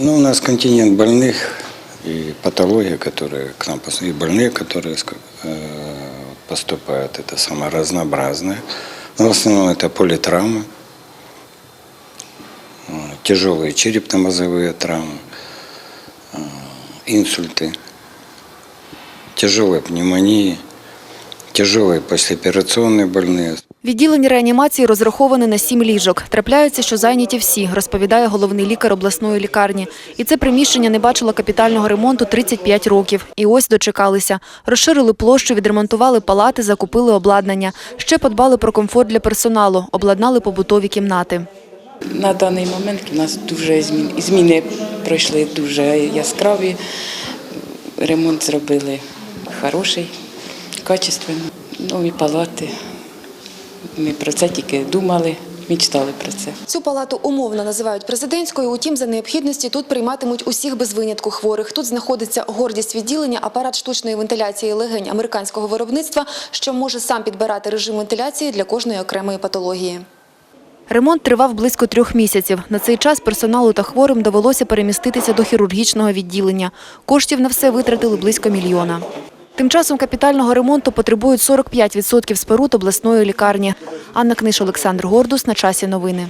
Ну, у нас континент больных и патология, которые к нам пос- и больные, которые э, поступают, это самое разнообразное. Но в основном это политравмы, э, тяжелые черепно-мозговые травмы, э, инсульты, тяжелые пневмонии, тяжелые послеоперационные больные. Відділення реанімації розраховане на сім ліжок. Трапляються, що зайняті всі, розповідає головний лікар обласної лікарні. І це приміщення не бачило капітального ремонту 35 років. І ось дочекалися. Розширили площу, відремонтували палати, закупили обладнання. Ще подбали про комфорт для персоналу, обладнали побутові кімнати. На даний момент у нас дуже змін, зміни пройшли дуже яскраві. Ремонт зробили хороший, качественний. Нові палати. Ми про це тільки думали, мечтали про це. Цю палату умовно називають президентською, утім, за необхідності тут прийматимуть усіх без винятку хворих. Тут знаходиться гордість відділення, апарат штучної вентиляції легень американського виробництва, що може сам підбирати режим вентиляції для кожної окремої патології. Ремонт тривав близько трьох місяців. На цей час персоналу та хворим довелося переміститися до хірургічного відділення. Коштів на все витратили близько мільйона. Тим часом капітального ремонту потребують 45% споруд обласної лікарні. Анна Книш, Олександр Гордус. На часі новини.